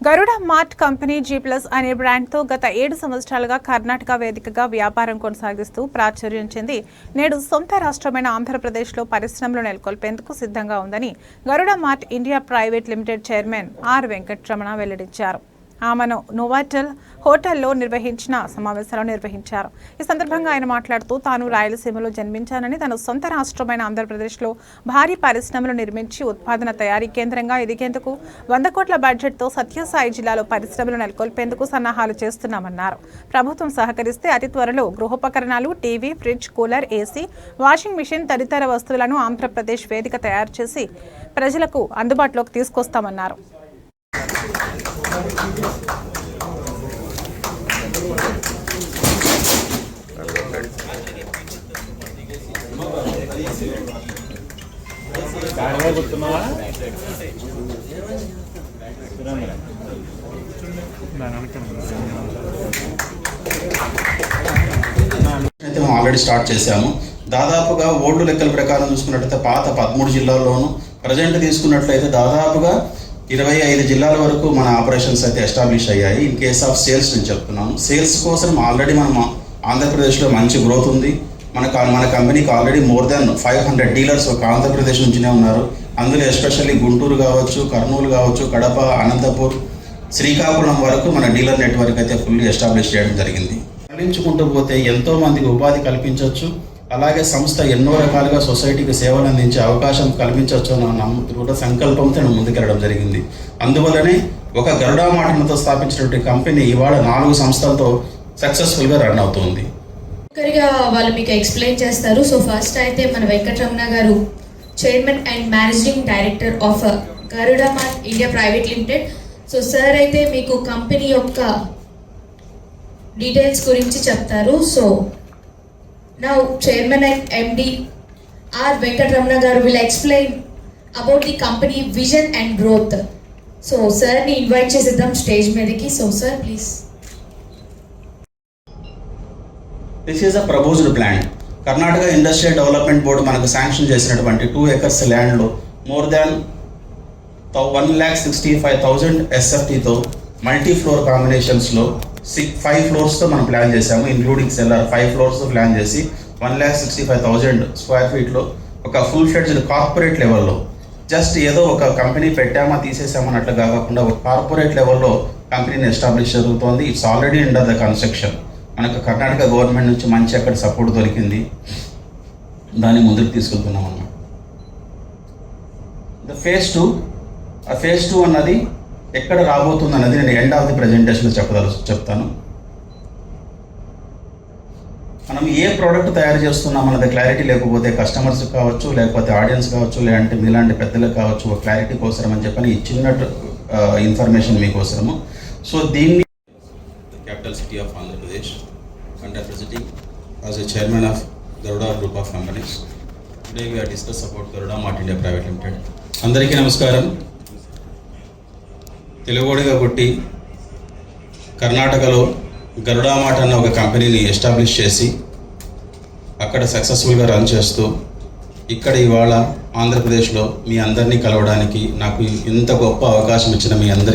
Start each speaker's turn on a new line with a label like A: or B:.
A: Garuda Mart company G plus అనే బ్రాండ్తో గత ఏడు సంవత్సరాలుగా కర్ణాటక వేదికగా వ్యాపారం కొనసాగిస్తూ ప్రాచుర్యం చెంది నేడు సొంత రాష్ట్రమైన ఆంధ్రప్రదేశ్లో పరిశ్రమలు నెలకొల్పేందుకు సిద్ధంగా ఉందని Garuda Mart India private limited chairman R Venkatramana వెల్లడించారు. ఆమెను నోవాటల్ హోటల్లో నిర్వహించిన సమావేశాలు నిర్వహించారు. ఈ సందర్భంగా ఆయన మాట్లాడుతూ తాను రాయలసీమలో జన్మించానని తన సొంత రాష్ట్రమైన ఆంధ్రప్రదేశ్లో భారీ పరిశ్రమలు నిర్మించి ఉత్పాదన తయారీ కేంద్రంగా ఎదిగేందుకు వంద కోట్ల బడ్జెట్తో సత్యసాయి జిల్లాలో పరిశ్రమలు నెలకొల్పేందుకు సన్నాహాలు చేస్తున్నామన్నారు. ప్రభుత్వం సహకరిస్తే అతి త్వరలో గృహోపకరణాలు TV fridge cooler AC washing machine తదితర వస్తువులను ఆంధ్రప్రదేశ్ వేదిక తయారు చేసి ప్రజలకు అందుబాటులోకి తీసుకొస్తామన్నారు.
B: గుర్తున్నావా
C: అయితే ఆల్రెడీ స్టార్ట్ చేశాము. దాదాపుగా ఓల్డ్ లెక్కల ప్రకారం చూసుకున్నట్లయితే పాత పదమూడు జిల్లాల్లోనూ ప్రజెంట్ తీసుకున్నట్లయితే దాదాపుగా ఇరవై ఐదు జిల్లాల వరకు మన ఆపరేషన్స్ అయితే ఎస్టాబ్లిష్ అయ్యాయి. ఇన్ కేస్ ఆఫ్ సేల్స్ నేను చెప్తున్నాను. సేల్స్ కోసం ఆల్రెడీ మనం ఆంధ్రప్రదేశ్లో మంచి గ్రోత్ ఉంది. మన మన కంపెనీకి already more than five hundred dealers ఒక ఆంధ్రప్రదేశ్ నుంచినే ఉన్నారు. అందులో ఎస్పెషల్లీ గుంటూరు కావచ్చు కర్నూలు కావచ్చు కడప అనంతపూర్ శ్రీకాకుళం వరకు మన డీలర్ నెట్వర్క్ అయితే ఫుల్లీ ఎస్టాబ్లిష్ చేయడం జరిగింది. తరలించుకుంటూ పోతే ఎంతో మందికి ఉపాధి కల్పించవచ్చు అలాగే సంస్థ ఎన్నో రకాలుగా సొసైటీకి సేవలు అందించే అవకాశం కల్పించవచ్చు అన్న నమ్ము దృఢ సంకల్పంతో నేను ముందుకెళ్ళడం జరిగింది. అందువల్లనే ఒక గరుడా మాటలతో స్థాపించినటువంటి కంపెనీ ఇవాళ నాలుగు సంస్థలతో సక్సెస్ఫుల్గా రన్ అవుతుంది.
D: ఒక్కరిగా వాళ్ళు మీకు ఎక్స్ప్లెయిన్ చేస్తారు. సో ఫస్ట్ అయితే మన Venkataramana garu chairman and managing director of Garuda Mart India private limited. So sir అయితే మీకు కంపెనీ యొక్క డీటెయిల్స్ గురించి చెప్తారు. సో నా chairman and MD R Venkataramana garu will explain about the company vision and growth so సార్ని invite చేసేద్దాం stage మీదకి. So sir please
C: this is a proposed plan Karnataka industrial development board మనకు sanction చేసినటువంటి two acres ల్యాండ్లో more than one lakh sixty five thousand ఎస్ఎఫ్టీతో multi floor కాంబినేషన్స్లో six five ఫ్లోర్స్తో మనం plan చేసాము ఇంక్లూడింగ్ సెల్లర్ ఫైవ్ ఫ్లోర్స్తో plan చేసి one lakh sixty five thousand square ఫీట్లో ఒక ఫుల్ ఫ్లెడ్జ్డ్ కార్పొరేట్ లెవెల్లో జస్ట్ ఏదో ఒక కంపెనీ పెట్టామా తీసేసామన్నట్లు కాకుండా ఒక కార్పొరేట్ లెవెల్లో కంపెనీని ఎస్టాబ్లిష్ జరుగుతోంది. It's already under the construction మనకు కర్ణాటక గవర్నమెంట్ నుంచి మంచి అక్కడ సపోర్ట్ దొరికింది. దాన్ని ముందుకు తీసుకెళ్తున్నాం అన్నమాట. ద ఫేజ్ టూ ఆ ఫేజ్ టూ అన్నది ఎక్కడ రాబోతుంది అన్నది నేను ఎండ్ ఆఫ్ ది ప్రజెంటేషన్లో చెప్పదలు చెప్తాను. మనం ఏ ప్రోడక్ట్ తయారు చేస్తున్నాం అన్నది క్లారిటీ లేకపోతే కస్టమర్స్ కావచ్చు లేకపోతే ఆడియన్స్ కావచ్చు లేదంటే మీలాంటి పెద్దలకు కావచ్చు క్లారిటీ కోసరం అని చెప్పని ఈ ఇన్ఫర్మేషన్ మీకోసరము. సో దీన్ని capital city of Andhra Pradesh and representing as a chairman of Garuda group of companies today we're discuss support Garuda Mart India private limited అందరికీ నమస్కారం. తెలుగుడిగా పుట్టి కర్ణాటకలో గరుడా అన్న ఒక కంపెనీని ఎస్టాబ్లిష్ చేసి అక్కడ సక్సెస్ఫుల్గా రన్ చేస్తూ ఇక్కడ ఇవాళ ఆంధ్రప్రదేశ్లో మీ అందరినీ కలవడానికి నాకు ఇంత గొప్ప అవకాశం ఇచ్చిన మీ అందరికీ